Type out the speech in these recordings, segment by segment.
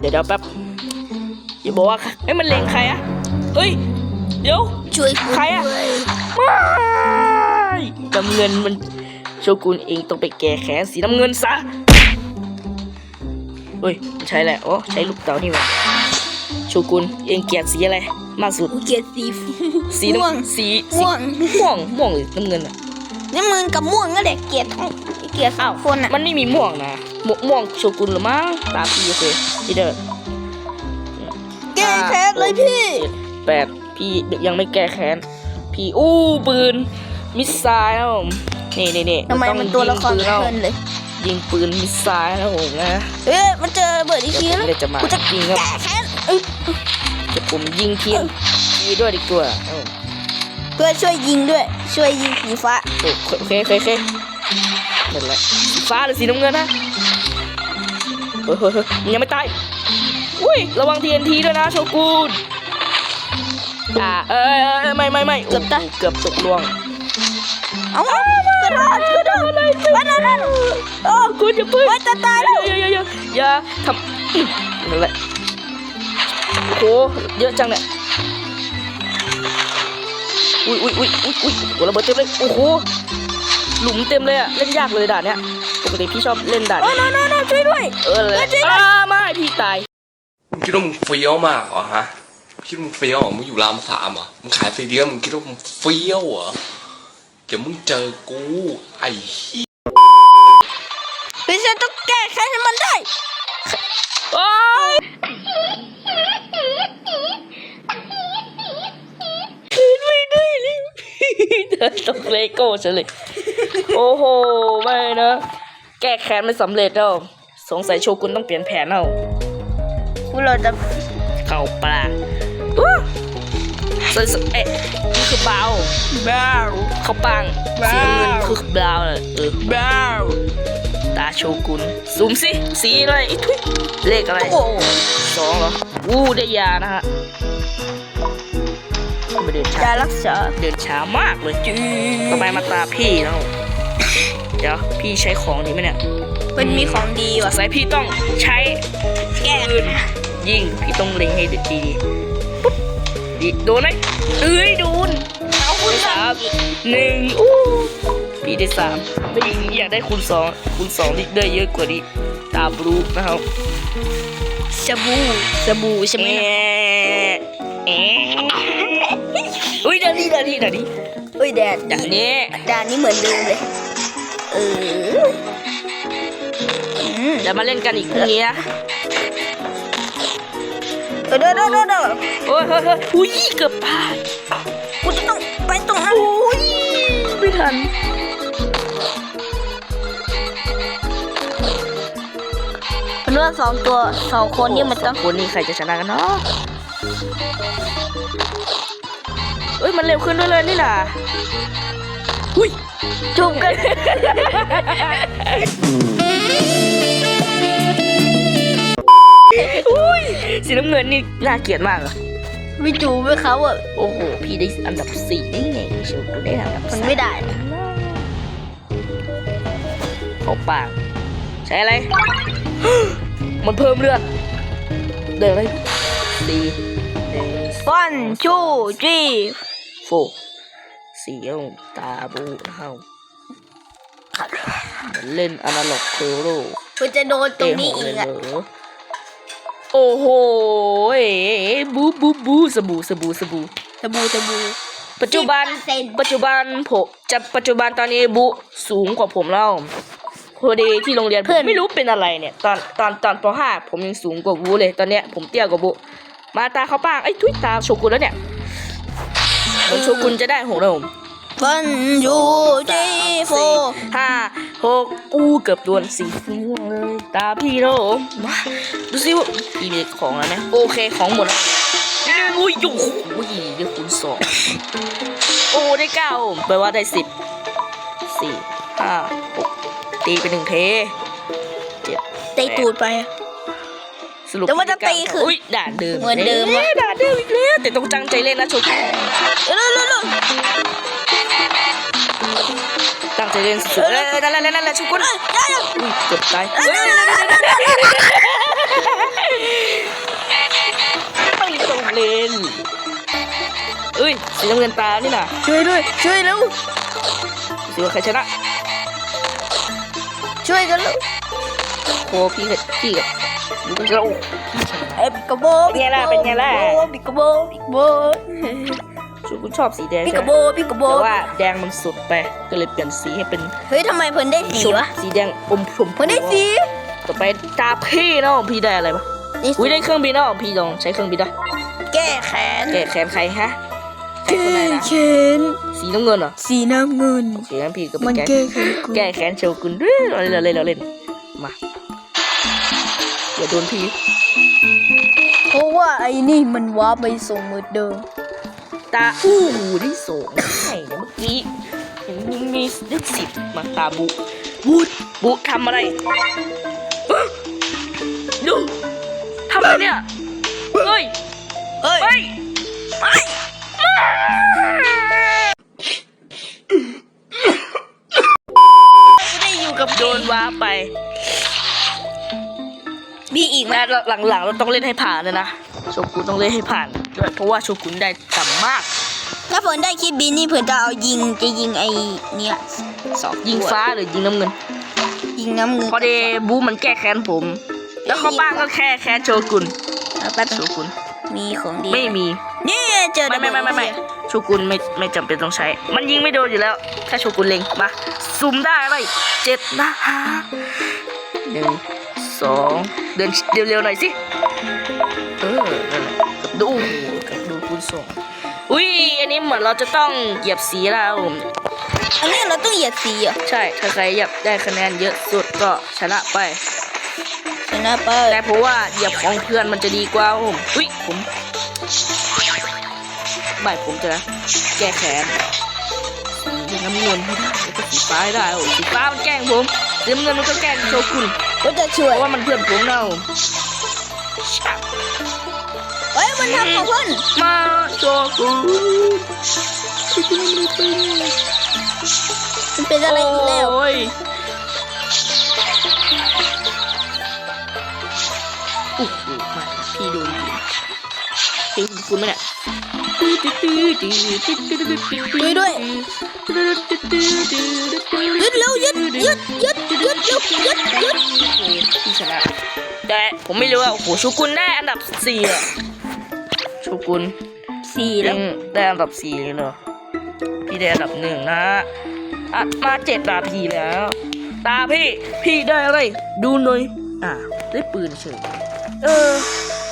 เดี๋ยวเดี๋ยวแป๊บอย่าบอกว่าเอ้ยมันเลงใครอะเฮ้ย เดี๋ยว ช่วยใครอะด้วยไม่น้ำเงินมันโชกุนเองต้องไปแก้แค้นสีน้ำเงินซะเฮ้ยใช้แหละโอ้ใช้ลูกเต๋านี่หว่าโชกุนเองเกลียดสีอะไรมากสุด กูเกลียดสีสีม่วง น้ำสีสีม่วง ม่วงม่วงหรือน้ำเงินอะ นี่มึงกับม่วงก็เด็กเกลียดทั้งเกลียดสาวคนอะมันไม่มีม่วงนะม่วงม่วงโชกุนหรือมั้งตาพี่โอเคพี่เด้อแก้แค้นเลยพี่เจ็ดแปดพี่ยังไม่แก้แค้นพี่อู้ปืนมิสไซล์นะผมนี่นี่นี่ทำไมต้องมันตัวละครยิงปืนแล้วเพลินเลย ยิงปืนมิสไซล์นะผมนะเอ้ยมันเจอเบิร์ดอีกเดี๋ยวทีผมแล้วเลยจะมากูจะยิงครับแก้แค้นเอ้ยเดี๋ยวผมยิงทีมทีด้วยดีกว่าเอ้า เพื่อช่วยยิงด้วย ช่วยยิงผีฟ้าโอเคโอเคโอเคโอเคนั่นแหละสีฟ้าหรือสีน้ำเงินนะเฮ้ยเฮ้ยเฮ้ยมันยังไม่ตายอุ้ยระวัง TNT ด้วยนะโชกุนอ่าเอ้ยเอ้ยเอ้ยไม่ไม่ไม่เกือบตายเกือบตกล่วงเอ้ากระโดดกระโดดเลยวันนั้นโอ้คุณอย่าเพิ่งว่าจะตายแล้วอย่าอย่าอย่าอย่าทำอื้อนั่นแหละโอ้โหเยอะจังเนี่ย อุ้ยอุ้ยอุ้ยอุ้ยอุ้ยหัวระเบิดเต็มเลยโอ้โหหลุมเต็มเลยอะเล่นยากเลยด่านเนี้ยปกติพี่ชอบเล่นด่านโอ้โนโนโนช่วยด้วย เออเลยอ่าไม่พี่ตายมึงคิดว่ามึงเฟี้ยวมากเหรอฮะคิดว่ามึงเฟี้ยวเหรอมึงอยู่รามสามเหรอมึงขายซีเดียมึงคิดว่ามึงเฟี้ยวเหรอเดี๋ยวมึงเจอกูไอ้เหี้ยพี่ฉันต้องแก้แค้นให้มันได้โอ้ยคืนไม่ได้เลย เดินตกเลโก้ฉันเลย โอ้โห ไม่นะ แก้แค้นไม่สำเร็จแล้ว สงสัยโชกุนต้องเปลี่ยนแผนแล้วกูเราจะเข้าปลาอู้สสเอ๊ะนี่คือบราวน์บ้าเข้าปังบราวน์สีน้ำเงินคือบราวน์เลยเออบ้าตาโชกุนซูมสิสีอะไรอีกทุยเลขอะไรโอ้สองเหรออู้ได้ยานะฮะ มาเดินช้ายารักษาเดินช้ามากเลยจืต่อไปมาตาพี่แล้วเดี๋ยวพี่ใช้ของดีไหมเนี่ยมันมีของดีสว่ะงสัยพี่ต้องใช้แก้ปืนยิงพี่ต้องเล็งให้ดีดีๆปุ๊บดีโดนไหมเอ้ยโดนเอาคุณได้สาสามมหนึ่งอู้พี่ได้สามไม่ดีอยากได้คูณสองคูณสองได้เยอะกว่านี้ตาบลูนะครับสบู่สบู่ใช่ไหมเอ๊นะะเอ๊ะอุ้ยเดี๋ยวนี้เดี๋ยวนี้เดี๋ยวนี้เอ้ยแดดเดี๋ยวนี้ด่านนี้เหมือนเดิมเลยเอออืมเดี๋ยวมาเล่นกันอีกพรุ่งนี้นะเออเด้อเด้อเด้อเด้อโอ้ยเฮ้ยเฮ้ยอุ้ยเกือบตายกูจะต้องไปตรงนั้นโอ้ยไม่ทันเลือกสองตัวสองคนนี่มันต้องคนนี้ใครจะชนะกันเนาะ เอ้ยมันเร็วขึ้นด้วยเลยนี่น่ะอุ้ยจุ่มกัน อุ้ยสีน้ำเงินนี่น่าเกลียดมากอะวิจูไปเขาอะโอ้โห พี่ได้อันดับสี่ได้ไงเชียวกูได้อันดับมันสามไม่ได้นะเขาปาก ใช้อะไร มันเพิ่มเลือด เดินเลยสี่ หนึ่งวันชูจีโฟสีเอาตาบูเฮาเล่นอนาล็อกเคโรมันจะโดนตรงนี้เตะอีหัวกเลยอะเหรอโอ้โหเอ๋บูบูบูสบู่สบู่สบู่สบู่สบู่ปัจจุบัน10%ปัจจุบันผมจะปัจจุบันตอนนี้บุสูงกว่าผมแล้วพอดีที่โรงเรียนผมไม่รู้เป็นอะไรเนี่ย ตอนตอนตอนป .5 ผมยังสูงกว่าบุเลย ตอนเนี้ยผมเตี้ยกว่าบุ มาตาเขาป้างไอ้ยทุยตาโชกุนแล้วเนี่ยเหมันโชกุนจะได้หกแล้วผมวันชูจีโฟห้าหกอู้เกือบโดนสีม่วงเลยตาพี่แล้วผมมาดูสิว่าพี่มีของอะไรไหมโอเคของหมดแล้วอุ้ยโอ้โหได้คูณสองโอ้ได้เก้าแปลว่าได้สิบสี่ห้าหกตีไปหนึ่งเทเจ็ดเตะตูดไป สรุปแต่ว่าจะตีคืออุ้ยด่านเดิมเหมือนเดิมวะอ๊ะด่านเดิมอีกแล้วแต่ต้องจังใจเล่นนะโชกุนเร็วเร็วเร็วตั้งใจเล่นสุดๆเออนั่นแหละนั่นแหละโชกุนเอ้ยอย่าอย่าอุ้ยเกือบตายเอ้ยเฮ้ยเล่นเอ้ยสีน้ำเงินตานี่น่ะช่วยด้วย ช่วยแล้วสิว่าใครชนะช่วยกันแล้วโคพี่กับพี่กับ ดูกันจะโอ้พี่ชนะไอ้ปิกาโบเป็นไงล่ะเป็นไงล่ะ ปิกาโบปิกาโบชูคุณชอบสีแดงปิใช่กาไหโบมปิกาโบแต่ว่าแดงมันสุดไปก็เลยเปลี่ยนสีให้เป็นเฮ้ยทำไมเพิ่นได้สีวะสีแดงอมชมพูเพิ่นได้สีต่อไปตาพี่เนาะพี่ได้อะไรวะนี่อุ้ยได้เครื่องบินเนาะพี่ลองใช้เครื่องบินได้แก้แค้นแก้แขนใครฮะใครคนไหนนะแค้นสีน้ำเงินเหรอสีน้ำเงินโอเคงั้นพี่ก็ไปมันแก้แก้แค้นกูแก้แค้นโชกุนเฮ้ยเราเล่นเราเล่นเราเล่นมา อย่าโดนพี่เพราะว่าไอ้นี่มันว้าไปส่งเหมือนเดิมตาอู้หูได้สองใช่เดี๋ยวเมื่อกี้เห็นมีมีได้สิบมาตาบุบุบุทำอะไรฮะดูทำอะไรเนี่ยเฮ้ยเฮ้ยเฮ้ยไม่ได้อยู่กับโดนว้าไปมี อีกไหมแม่หลังๆเราต้องเล่นให้ผ่านเลยนะโชกุนต้องเล่นให้ผ่านด้วยเพราะว่าโชกุนได้ต่ำมาก ถ้าเพิ่นได้คิดบินนี่เพิ่นจะเอายิงจะยิงไอ้เนี่ยสองยิงฟ้าหรือยิงน้ำเงิน ยิงน้ำเงินพอดีบูมันแก้แค้นผม แล้วเขาบ้างก็แค่แค้นโชกุนเอาแป๊บโชนึงกุนมีของดีไม่มีนี่เจอไม่ไม่ไม่ไม่ไม่โชกุนไม่ไม่จำเป็นต้องใช้ มันยิงไม่โดนอยู่แล้วแค่โชกุนเล็งมาซูมได้เลยเจ็ดนะฮะหนึ่ง สองเดินเร็วๆหน่อยสิ เออนั่นแหละกับดูกับดูคูณสองอุ้ยอันนี้เหมือนเราจะต้องเหยียบสีแล้วอันนี้เราต้องเหยียดสีเหรอะใช่ถ้าใครเหยียบได้คะแนนเยอะสุดก็ชนะไป ชนะไปแต่เพราะว่าเหยียบของเพื่อนมันจะดีกว่าผมอุ้ยผมไม่ผมจะแก้แค้น น้ำเงินไม่ได้แล้วก็สีฟ้าให้ได้โอ้สีฟ้ามันแกล้งผมสีน้ำเงินมันก็แกล้งโชกุนก็จะช่วเพยราะว่ามันเพื่อนผมเนาะเฮ้ยมันทำของเพิ่นมาโชกุนโชกุนมันเป็นมันเป็นอะไรอีกแล้วโอ้ยโอ้โหมาพี่โดนยิงเพลงคุณไหมเนี่ย ช่วยด้วยยึดเร็วยึดยึดยึดยึดยึดยึดยึดพี่ชนะแต่ผมไม่รู้ว่าโอ้โหชูกุนได้อันดับสี่อะชูกุนสี่แล้วได้อันดับสี่เลยเหรอพี่ได้อันดับหนึ่งนะอะมาเจ็ดตาพี่แล้ว ตาพี่พี่ได้อะไร ดูหน่อยอ่าได้ปืนเฉยเออ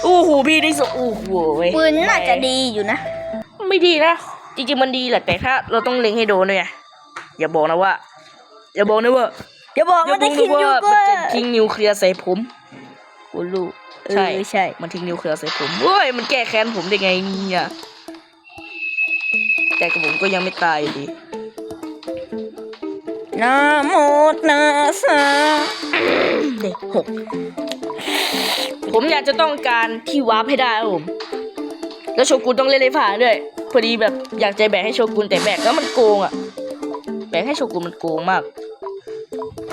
โอ้โหพี่ได้สองโอ้โหเว้ยปืนน่าจะดีอยู่นะ ไม่ดีนะ จริงๆมันดีแหละแต่ถ้า เราต้องเล็งให้โดนด้วยไงอย่าบอกนะว่า อย่าบอกนะว่าอย่าบอกอย่ามันบจะอกคินะดอยู่ว่าก็มันจะทิ้งนิวเคลียร์ใส่ผมกูรู้เออใช่ใช่ มันทิ้งนิวเคลียร์ใส่ผมเว้ยมันแก้แค้นผมได้ไงเนี่ยแต่กับผมก็ยังไม่ตายอยู่ดีนะโมนะสาเด็กหกผมอยากจะต้องการที่วาร์ปให้ได้ครับผม แล้วโชกุนต้องเล่นให้ผ่านด้วย พอดีแบบอยากจะแบกให้โชกุนแต่แบกแล้วมันโกงอะแบกให้โชกุนมันโกงมาก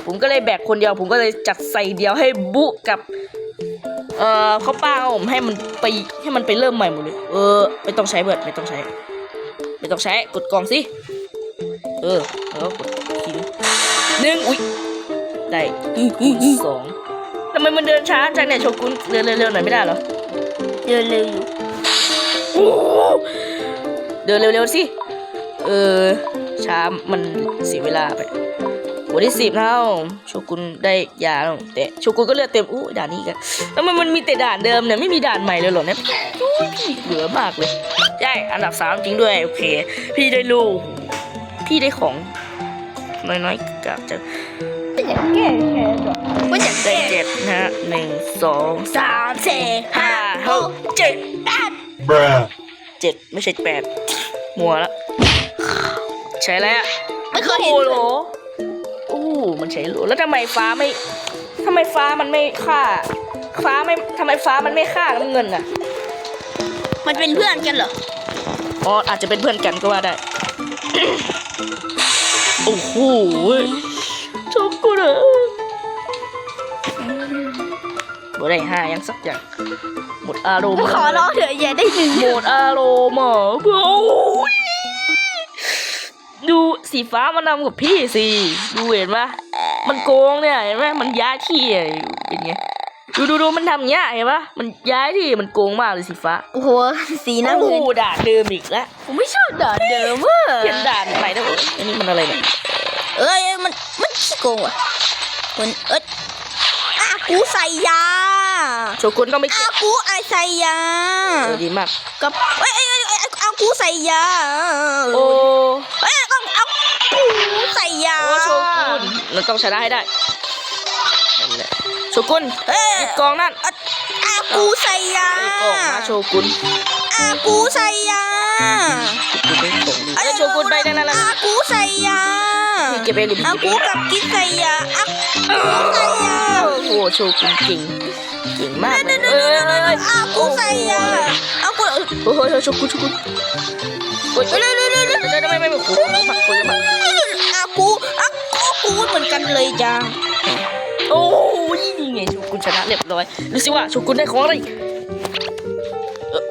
ผมก็เลยแบกคนเดียว ผมก็เลยจัดใส่เดียวให้บุกับ เอ่อเขาป้าครับผมให้มันไปให้มันไปเริ่มใหม่หมดเลยเออไม่ต้องใช้เบิร์ดไม่ต้องใช้ไม่ต้องใช้กดกล่องสิเออแล้วก็กดทิ้งหนึ่งอุ้ยได้อีอีอีสองทำไมมันเดินช้าจังเนี่ยโชกุนเดินเร็วๆหน่อยไม่ได้เหรอเดินเร็วอยู่โอ้โหเดินเร็วๆสิ เออ ช้ามันเสียเวลาไปวันที่สิบแล้วโชกุนได้ยาแล้วแต่โชกุนก็เลือดเต็มอู้ด่านนี้กันแล้วมันมันมีแต่ด่านเดิมเนี่ยไม่มีด่านใหม่เลยเหรอเนี่ยอู้ยพี่เหลือมากเลยใช่อันดับสามจริงด้วย โอเค พี่ได้ลูกพี่ได้ของ น้อยๆกับจะไม่อยากแก้แค้นหรอกไม่อยากได้แก้เจ็ดนะฮะหนึ่งสองสามสี่ห้าห้าหหกกเจ็ดแปด Bruh. เจ็ดไม่ใช่แปด มัวละใช้แล้วไม่เคยเห็นโอ้โหโอ้โหมันใช้โหลแล้วทำไมฟ้าไม่ทำไมฟ้ามันไม่ฆ่า ฟ้าไม่ทำไมฟ้ามันไม่ฆ่าน้ำเงินอะ มันเป็นเพื่อนกันเหรออ๋ออาจจะเป็นเพื่อนกันก็ว่าได้ โอ้โหชอบกูเลย บ่ได้ห้ายังสักอย่างหมดอารมณ์ขอร้องเถอะอย่าได้หนึ่งหมดอารมณ์อะโอ้ยดูสีฟ้ามานำกับพี่สิดูเห็นปะมันโกงเนี่ยเห็นไหมมันย้ายที่อะเป็นไงดูดูดูมันทำอย่างเงี้ยเห็นปะมันย้ายที่มันโกงมากเลยสีฟ้าโอ้โหสีน้ำโอ้เงินโหด่านเดิมอีกแล้วผมไม่ชอบด่านเดิมอะเปลี่ยนด่านใหม่นะโอ้ยอันนี้มันอะไรเนี่ยเอ้ยมันมันขี้โกงว่ะคนเอ้ย อากูใส่ยาโชกุนก็ไม่อาเก็บกูไอใส่ยาเออดีมากกับเอ้ยเอ้ยเอ้ยเอ้ยอากูใส่ยาโอ้เอ้ยเอาเอากูใส่ยาโอ้โชกุนเราต้องชนะให้ได้นั่นแหละโชกุนเอ้ยหยิบกองนั่นอากูใส่ยาไอ้กองนะโชกุนอากูใส่ยากูไม่ส่งดิไอ้ยโชกุนไปนั่นนั่นนั่นอากูใส่ยา พี่เก็บเองดิพี่อาเก็บกูเองกับกิ๊กใส่ยาอากูใส่ยาโอ้โหโชกุนเก่งเก่งมากเลยเอ้ยเอ้ยเอ้ยเอ้ยอากูใส่ยาอากูโอ้โหโชกุนโชกุนโอ้ยเอ้ยเอ้ยเอ้ยเอ้ยเอ้ยไม่ไม่ไม่โอ้โหมักคนละมักอากูอากูเหมือนกันเลยจ้าโอ้ยนี่ไงโชกุนชนะเรียบร้อยดูสิว่าโชกุนได้ของอะไรเอ่อ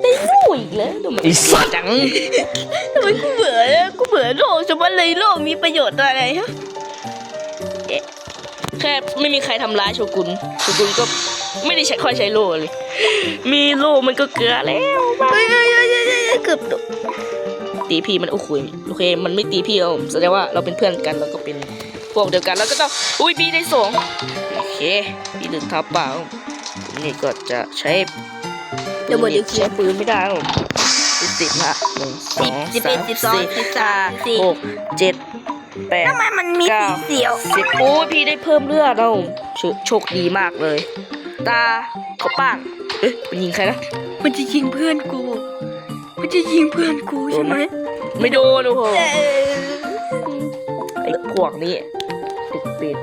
ได้ลูกอีกแล้วดูมันไอ้สัตว์จังทำไมกูเบื่อเนี่ยกูเบื่อโลกจะมาเลยโลกมีประโยชน์อะไรฮะ แค่ไม่มีใครทำร้ายโชกุนโชกุนก็ไม่ได้ใช้ค่อยใช้โล่เลย มีโล่มันก็เกลือแล้วบ้าเฮ้ยเฮ้ยเฮ้ยเฮ้ยเฮ้ยเกือบโดนตีพี่มันโอ้โหโอเค มันไม่ตีพี่เราแสดงว่าเราเป็นเพื่อนกันเราก็เป็นพวกเดียวกันแล้วก็ต้องอุ้ยพี่ได้สองโอเคพี่หนึ่งทับเปล่าผมนี่ก็จะใช้เดี๋ยวหมดเดี๋ยวใช้ปืนไม่ได้ครับสิบสิบนะหนึ่งสองสิดสิบสองสามสิบสี่หกเจ็ด แปดทำไมมันมีสีเสียวสิบโอ้ยพี่ได้เพิ่มเลือดแล้วโชโชคดีมากเลย ตาเขาป้างเอ๊ะมันยิงใครนะมันจะยิงเพื่อนกู มันจะยิงเพื่อนกูใช่ไหมไม่โดนโอ้โหเออไอ้พวกนี้ติดปิด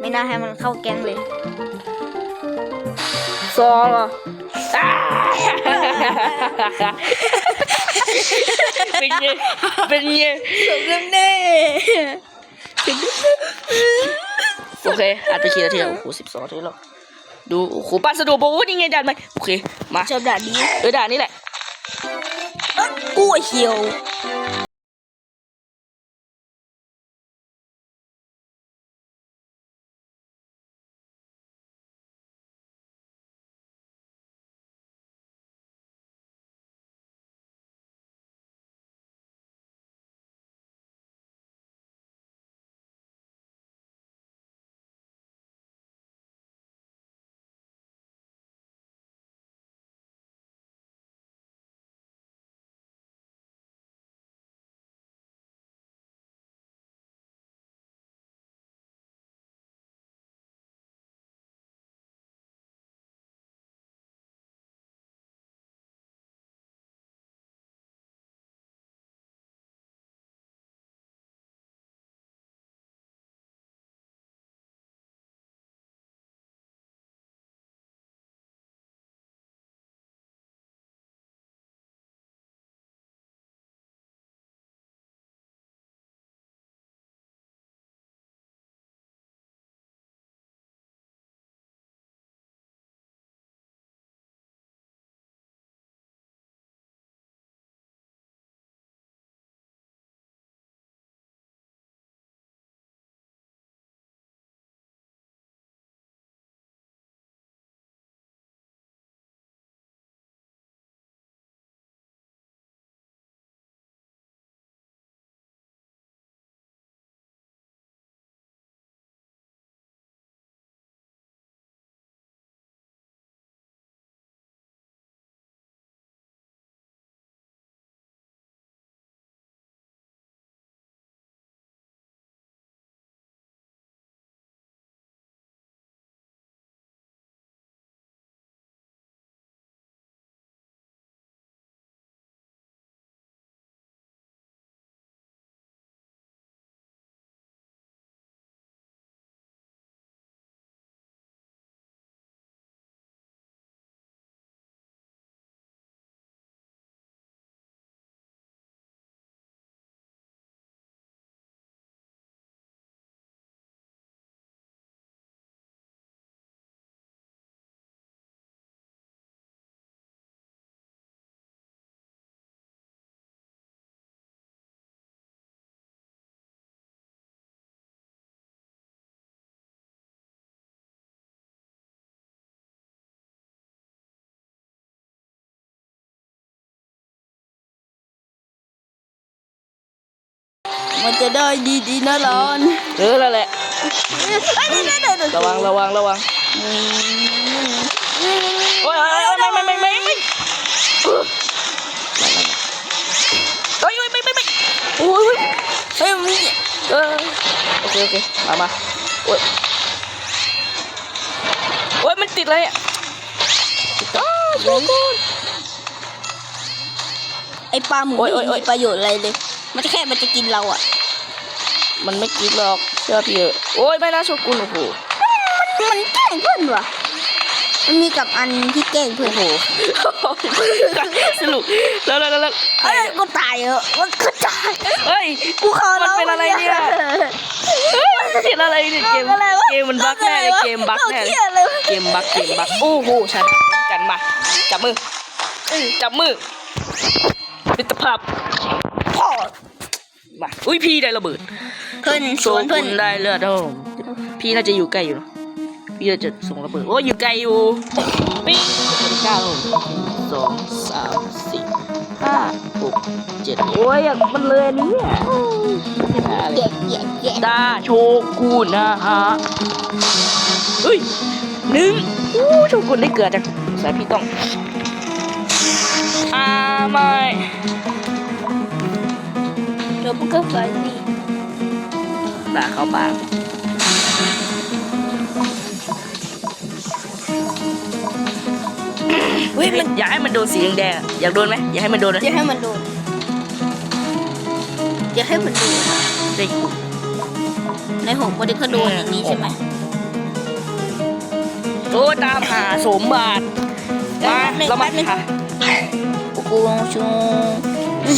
ไม่น่าให้มันเข้าแก๊งเลยซองเหรออ้า เป็นไงเป็นไงสมน้ำแน่โอเคอาจไปกี่นาทีแล้วโอ้โหสิบสองนาทีแล้วดูโอ้โหปันสะดวกบอกว่านี่ไงดันไหมโอเคมาชอบด่านนี้เออด่านนี้แหละกูเหี่ยว มันจะได้ดีๆนะร้อนเออแล้วแหละเอ้ยเดี๋ยวเดี๋ยวเดี๋ยวเดี๋ยวระวังระวังระวังโอ้ยโอ้ยโอ้ยไม่ไม่ไม่ไม่ไม่โอ้ยโอ้ยไม่ไม่ไม่โอ้ยเฮ้ยมีเออโอเคโอเคมามาโอ้ยโอ้ยมันติดอะไรอะอ้าวโชกุนไอปลาหมูโอ้ยไม่โอ้ยโอ้ยมีประโยชน์อะไรเลย มันจะแค่มันจะกินเราอะ มันไม่กินหรอกเชื่อพี่เถอะโอ้ยไม่นะโชกุนโอ้โหมันแกล้งเพื่อนว่ะมันมีกับอันที่แกล้งเพื่อนโอ้โหสรุปแล้วแล้วแล้วแล้วเอ้ยกูตายเหรอมันก็ตายเฮ้ยกูขอมันร้องเป็นอะไรเนี่ยเห็นอะไรเนี่ยเกมอะไรวะเกมมันบั๊กแน่เลยเกมบั๊กแน่เราเลเกยลียดเลยเกมบั๊กเกมบั๊กโอ้โหชนะกันมาจับมืออื้อจับมือมิตรภาพพ่อ มาอุ้ยพี่ได้ระเบิดเพื่อนสโชวนเพื่คุอนณได้เลือดโอ้พี่น่าจะอยู่ใกล้อยู่นะพี่น่าจะส่งระเบิดโอ้ยอยู่ไกลอยู่ปิ้งคนเก้าสองสามสี่ห้าหกเจ็ดโอ้ยมันเลยอันนี้อะไม่ได้เลเกลียยดเกลียดเกลียดตาโชกุนนะฮะเฮ้ยหนึ่งอู้โชกุนได้เกิดจังสายพี่ต้องอ่าไม่เดี๋ยวมันก็ไฟนี่ตาเข้าปากเฮ้ยมันอยากให้มันโดนสีแดงๆอะอยากโดนไหมอยากให้มันโดนไหมอย่าให้มันโดนอย่าให้มันโดนได้กูในหกวันนี้ก็โดนอย่างนี้ใช่ไหมโอ้ตามหาสมบัติมาเรามาหากูชู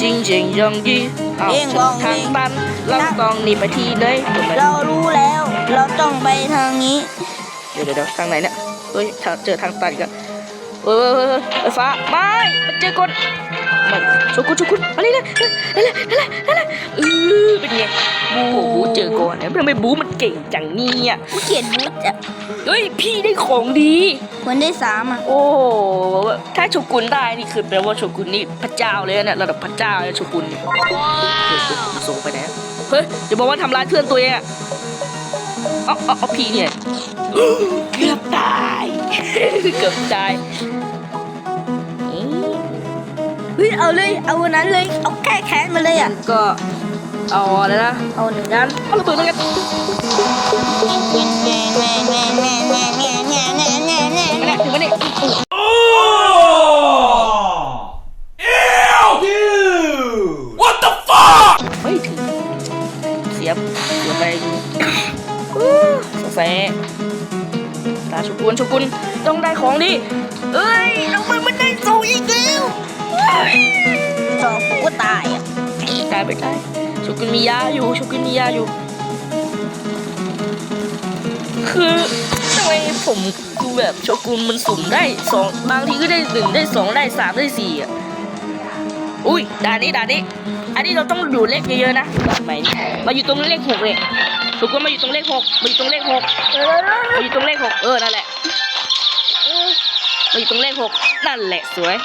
ชิงเชิงยองยี เอาเองฉับนอกทางเอง ตันเราต้องหนีไปที่ไหนถูกไหมเรารู้แล้ว เราต้องไปทางนี้ เดี๋ยวเดี๋ยวเดี๋ยวทางไหนเนี่ยเฮ้ยทางเจอทางตันอีกันเฮ้ยเฮ้ยเฮ้ยเฮ้ยไอ้ฟ้าไม่มันเจอคน มันโชกุนโชกุนมาเลยนะนั่นแหละนั่นแหละนั่นแหละเออเป็นไงบูบูเจอก่อนเนี่ยทำไมบูมันเก่งจังเนี่ยกูเกลียดบูธอะเฮ้ยพี่ได้ของดีคนได้สามอะโอ้โหถ้าโชกุนได้นี่คือแปลว่าโชกุนนี่พระเจ้าเลยนะเนี่ยระดับพระเจ้าเลยโชกุนเนี่ยเฮ้ยส่งไปแล้วเฮ้ยอย่าบอกว่าทำร้ายเพื่อนตัวเองอะเอาเอาเอาพี่เนี่ยเกือบตายเกือบตายเอ๊ะ เฮ้ยเอาเลยเอาวันนั้นเลยเอาแก้แค้นมาเลยอะก็เอาอะไรนะเอาหนึ่งงั้นเอาระเบิดมากัน ไปได้โชกุนมียาอยู่โชกุนมียาอยู่ คือทำไมผมดูแบบโชกุนมันสุ่มได้สองบางทีก็ได้หนึ่งได้สองได้สามได้สี่อะอุ้ยด่านนี้ด่านนี้ อันนี้เราต้องดูเลขเยอะๆนะแบบไหนมาอยู่ตรงเลขหกเลยชกุนมาอยู่ตรงเลขหกมาอยู่ตรงเลขหกมาอยู่ตรงเลขหกเออนั่นแหละมาอยู่ตรงเลขหกนั่นแหละสวย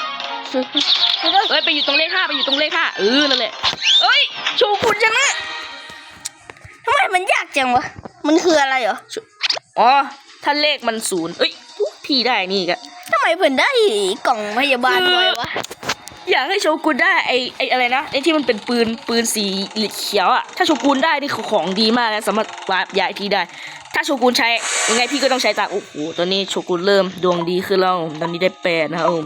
เอ้ยไปอยู่ตรงเลขห้าไปอยู่ตรงเลขห้าเออนั่นแหละ เอ้ยโชกุนชนะทำไมมันยากจังวะ มันคืออะไรเหรออ๋อ ถ้าเลขมันศูนย์เอ้ยพี่ได้นี่กะทำไมเพิ่นได้กล่องพยาบาลไว้วะ อยากให้โชกุนได้ไอไออะไรนะไอที่มันเป็นปืนปืนสีเขียวอะถ้าโชกุนได้นี่คือของดีมากนะสามารถวาร์ปย้ายที่ได้ ถ้าโชกุนใช้ยังไงพี่ก็ต้องใช้ตามโอ้โหตอนนี้โชกุนเริ่มดวงดีขึ้นแล้วตอนนี้ได้แปดนะครับผม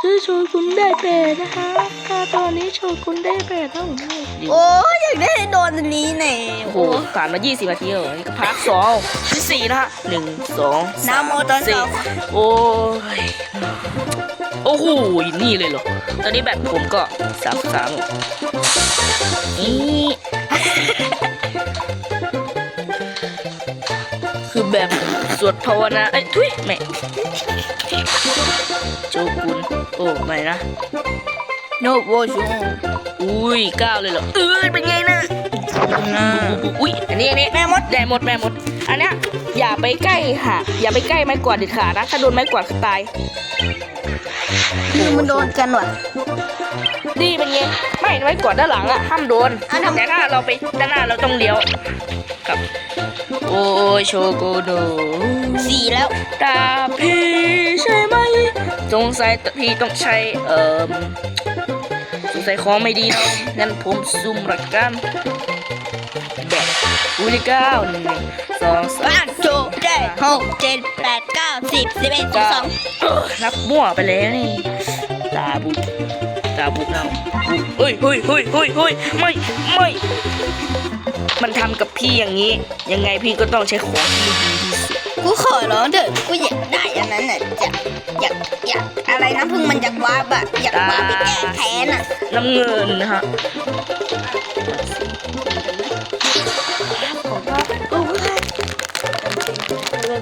คือโชกุนได้แปดนะคะค่ะตอนนี้โชกุนได้แปดแล้วผมดีโอ้ยอยากได้โดนอันนี้เนี่ยโอ้โหผ่านมา 20นาทีแล้วนี่ก็พักสองที่สี่นะฮะหนึ่งสองสามน้ำโมตอนสี่สองโอ้ยโอ้โหนี่เลยเหรอ ตอนนี้แบตผมก็สามสามนี่คือแบบสวดภาวนา เอ้ยทุยไม่โจกุน โอ้ไม่นะโนโวชูอุ้ยเก้าเลยเหรอเอ้ยเป็นไงนะนะอุ้ยอันนี้อันนี้แม่มดแดงหมดแม่มด อันเนี้ยอย่าไปใกล้หาอย่าไปใกล้ไม้กวาดเด็ดขาดนะถ้าโดนไม้กวาดคือตายคือมันโดนกันว่ะดีเป็นไงไม่ไม้กวาดด้านหลังอะห้ามโดนอะทำไมแต่ถ้าเราไปด้านหน้าเราต้องเลี้ยวครับโอ้ยโชโกโดสี่แล้วตาพี่ใช่ไหม สงสัยพี่ต้องใช้ เอ่อสงสัยของไม่ดีเนาะงั้นผมซุ่มละกันแบบอุ้ยเก้าหนึ่งสองสามโจได้หกเจ็ดแปดเก้าสิบสิบเอ็ดสิบสองนับมั่วไปแล้วนี่ตาบุกตาบุกเราเฮ้ยเฮ้ยเฮ้ยเฮ้ยเฮ้ยไม่ไม่ มันทำกับพี่อย่างนี้ ยังไงพี่ก็ต้องใช้ของที่ดีที่สุดกูขอร้องเถอะกูอยากได้อันนั้นน่ะอยาก อยากอยากอะไรนะพึ่งมันอยากวาบอะอยากวาบไปแก้แค้นอะน้ำเงินนะฮะ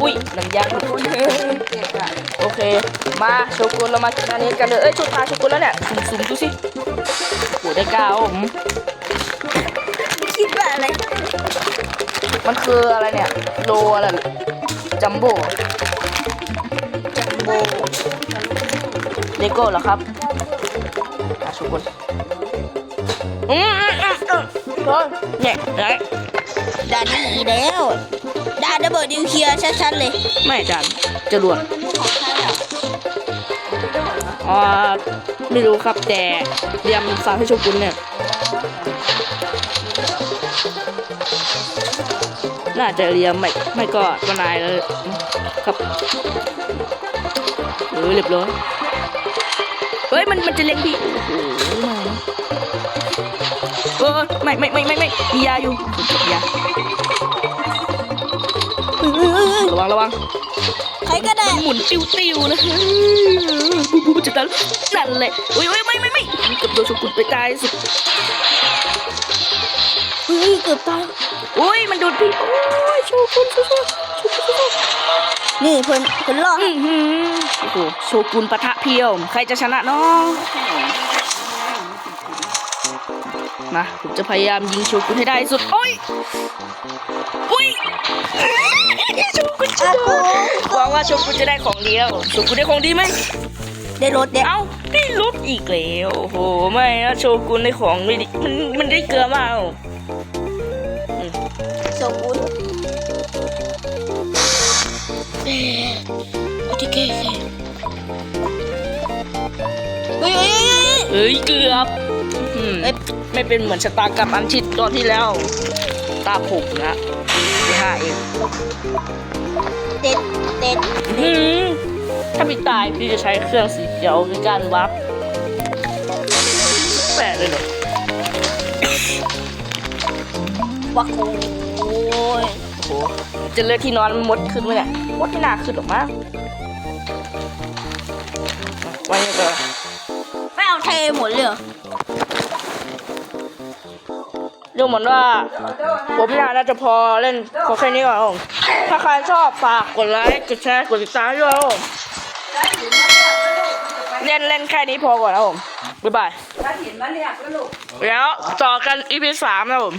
อุ้ยน้ำยาหลุดโอเค มาโชกุนเรามากินอันนี้กันเลยเอ้ยชุดทาโชกุนแล้วเนี่ยสุ่มๆดูสิโหได้เก้าผมคิดว่าอะไร มันคืออะไรเนี่ย โลอะไรจัมโบ้จัม โบเลโก้เหรอครับอะโชกุนอืมอืมอืมอืมโดนเนี่ยไหนดาดีแล้วดาดับเบิลดิวเคลียร์ชัดๆเลย ไม่อาจารย์จรวดอ่าไม่รู้ครับแต่เรียมฝากให้โชกุนเนี่ยน่าจะเรียมไม่ไม่ก็มานายแล้วครับ เออเรียบร้อย เฮ้ยมันมันจะเล็งพี่โอ้โหมานะเออไม่ไม่ไม่ไม่ไม่มียาอยู่มียาระวังระวังใครก็ได้หมุนติ้วติ้วๆนะบูบูจะตายนั่นแหละอุ้ยอุ้ยไม่ไม่ไม่เกือบโดนชกุนไปตายสุดเฮ้ยเกือบตายอุ้ยมันโดนพี่โอ้ยโชกุนโชกุนโชกุนโชกุน นี่เพิ่นเพิ่นรอดอื้อหือโอ้โหโชกุนปะทะเพียว ใครจะชนะเนาะมาผมจะพยายามยิงโชกุนให้ได้สุด โอ้ยอุ้ยโชกุนชอานะกูหวังว่าโชกุนจะได้ของดีแล้วโชกุนได้ของดีไหมได้รถเด็กเอ้าได้ลดอีกแล้วโอ้โหไม่นะโชกุนในของไม่ดีมันมันได้เกลือมากสมบูรณ์โอเค เฮ้ยเฮ้ยเฮ้ยเอ้ยเกือบอืมเอ้ยไม่เป็นเหมือนชะตากรรมอันชิดตอนที่แล้ว ตาผูกนะที่ห้าเองเด็ดเด็ดอืมถ้าพี่ตายพี่จะใช้เครื่องสีเขียวในการวับแปะเลยเหรอวักโอ้ยโอ้โหจะเลือกที่นอนมดขึ้นไหมเนี่ย มดไม่น่าขึ้นหรอกมั้งไว้ก็ไม่เอาเทหมดเลยเหรอดูเหมือนว่า ผมน่าน่าจะพอเล่นขอแค่นี้ก่อนครับผมถ้าใครชอบฝากกดไลค์กดแชร์กดติดตามด้วยครับผมเล่นเล่นแค่นี้พอก่อนครับผมบ๊ายบายแล้วต่อกัน EP สามนะครับผม